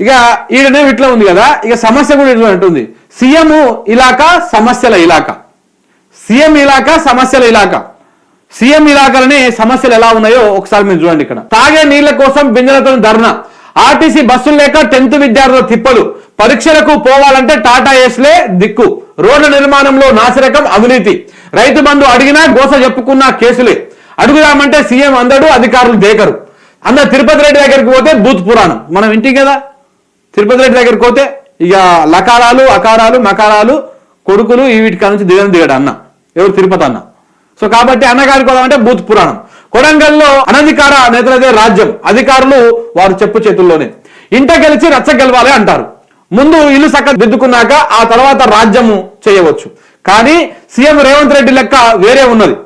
ఇక ఈడనే ఇట్లా ఉంది కదా ఇక సమస్య కూడా ఇట్లా ఉంటుంది. సీఎం ఇలాక సమస్యల ఇలాకా. సీఎం ఇలాకా సమస్యల ఇలాకా. సీఎం ఇలాకలనే సమస్యలు ఎలా ఉన్నాయో ఒకసారి మీరు చూడండి ఇక్కడ. తాగే నీళ్ళ కోసం బిందెలతో ధర్నా. ఆర్టీసీ బస్సులు లేక టెన్త్ విద్యార్థుల తిప్పలు. పరీక్షలకు పోవాలంటే టాటా ఏస్లే దిక్కు. రోడ్ల నిర్మాణంలో నాసిరకం అవినీతి. రైతు బంధు అడిగినా గోస చెప్పుకున్న కేసులే. అడుగుదామంటే సీఎం అందడు అధికారులు దేకరు. అందరు తిరుపతి రెడ్డి దగ్గరికి పోతే బూత్ పురాణం. మనం ఇంటికి కదా? తిరుపతి రెడ్డి దగ్గరికి పోతే ఇక లకారాలు అకారాలు మకారాలు కొడుకులు ఈ వీటి నుంచి దిగని దిగడు అన్న. ఎవరు తిరుపతి అన్న. సో కాబట్టి అన్నగారి కోదం అంటే బూత్ పురాణం. కొడంగల్లో అనధికార నేతలదే రాజ్యం. అధికారులు వారు చెప్పు చేతుల్లోనే. ఇంట గెలిచి రచ్చ గెలవాలి అంటారు. ముందు ఇల్లు సక్క దిద్దుకున్నాక ఆ తర్వాత రాజ్యము చేయవచ్చు. కానీ సీఎం రేవంత్ రెడ్డి లెక్క వేరే ఉన్నది.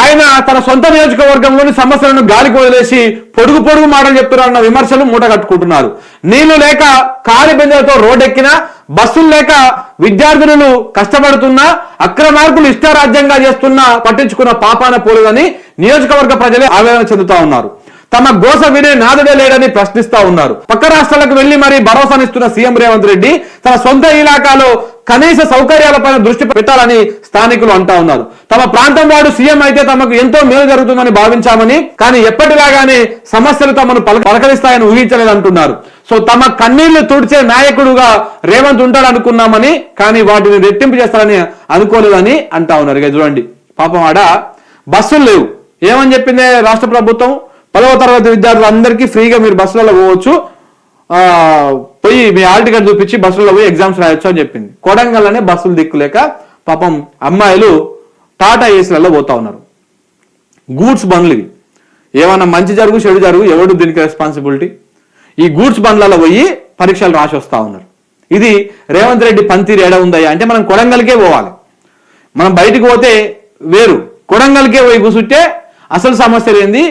ఆయన తన సొంత నియోజకవర్గంలోని సమస్యలను గాలికి వదిలేసి పొడుగు పొడుగు మాటలు చెప్తున్నారన్న విమర్శలు మూట కట్టుకుంటున్నారు. నీళ్ళు లేక కాలి బెంజలతో రోడ్డెక్కినా బస్సులు లేక విద్యార్థినులు కష్టపడుతున్నా అక్రమార్కులు ఇష్టారాజ్యంగా చేస్తున్నా పట్టించుకున్న పాపాన పోలేదని నియోజకవర్గ ప్రజలే ఆవేదన చెందుతా ఉన్నారు. తమ గోస వినే నాదుడే లేడని ప్రశ్నిస్తా ఉన్నారు. పక్క రాష్ట్రాలకు వెళ్ళి మరీ భరోసానిస్తున్న సీఎం రేవంత్ రెడ్డి తన సొంత ఇలాకాలో కనీస సౌకర్యాలపైన దృష్టి పెట్టాలని స్థానికులు అంటా ఉన్నారు. తమ ప్రాంతం వాడు సీఎం అయితే తమకు ఎంతో మేలు జరుగుతుందని భావించామని కానీ ఎప్పటిలాగానే సమస్యలు తమను పల- పలకరిస్తాయని ఊహించలేదంటున్నారు. సో తమ కన్నీళ్ళు తుడిచే నాయకుడుగా రేవంత్ ఉంటాడు అనుకున్నామని కానీ వాటిని రెట్టింపు చేస్తారని అనుకోలేదని అంటా ఉన్నారు. ఇక చూడండి పాపం ఆడ బస్సులు లేవు. ఏమని చెప్పింది రాష్ట్ర ప్రభుత్వం? పదవ తరగతి విద్యార్థులు అందరికీ ఫ్రీగా మీరు బస్సులలో పోవచ్చు. పోయి మీ హాల్ టికెట్ చూపించి బస్సుల్లో పోయి ఎగ్జామ్స్ రాయొచ్చు అని చెప్పింది. కొడంగల్లోనే బస్సులు దిక్కులేక పాపం అమ్మాయిలు టాటా ఏసీలలో పోతా ఉన్నారు. గూడ్స్ బండ్లు ఇవి. ఏమన్నా మంచి జరుగు చెడు జరుగు ఎవడు దీనికి రెస్పాన్సిబిలిటీ ఈ గూడ్స్ బండ్లలో పోయి పరీక్షలు రాసి వస్తా ఉన్నారు. ఇది రేవంత్ రెడ్డి పంతిరి ఎడ ఉందయ్యా? అంటే మనం కొడంగల్కే పోవాలి. మనం బయటికి పోతే వేరు. కొడంగల్కే పోయి కూర్చుంటే అసలు సమస్య ఏంది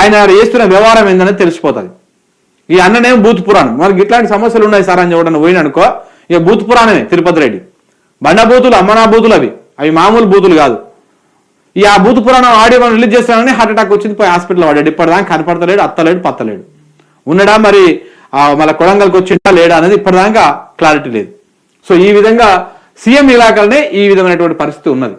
ఆయన చేస్తున్న వ్యవహారం ఏందనేది తెలిసిపోతుంది. ఈ అన్ననేమో బూత్ పురాణం. మనకి ఇట్లాంటి సమస్యలు ఉన్నాయి సార్ అని చెప్పడం పోయిన అనుకో ఇక బూత్ పురాణమే తిరుపతి రెడ్డి. బండ బూతులు అమ్మనా బూతులు అవి. అవి మామూలు బూతులు కాదు. ఈ ఆ బూత్ పురాణం ఆడియో మనం రిలీజ్ చేస్తానని హార్ట్ అటాక్ వచ్చింది పోయి హాస్పిటల్ వాడాడు. ఇప్పటిదాకా కనపడతలేడు అత్తలేడు పత్తలేడు. ఉన్నడా మరి ఆ, మళ్ళీ కొడంగల్కి వచ్చిందా లేడా అనేది ఇప్పటిదాకా క్లారిటీ లేదు. సో ఈ విధంగా సీఎం ఇలాకల్నే ఈ విధమైనటువంటి పరిస్థితి ఉన్నది.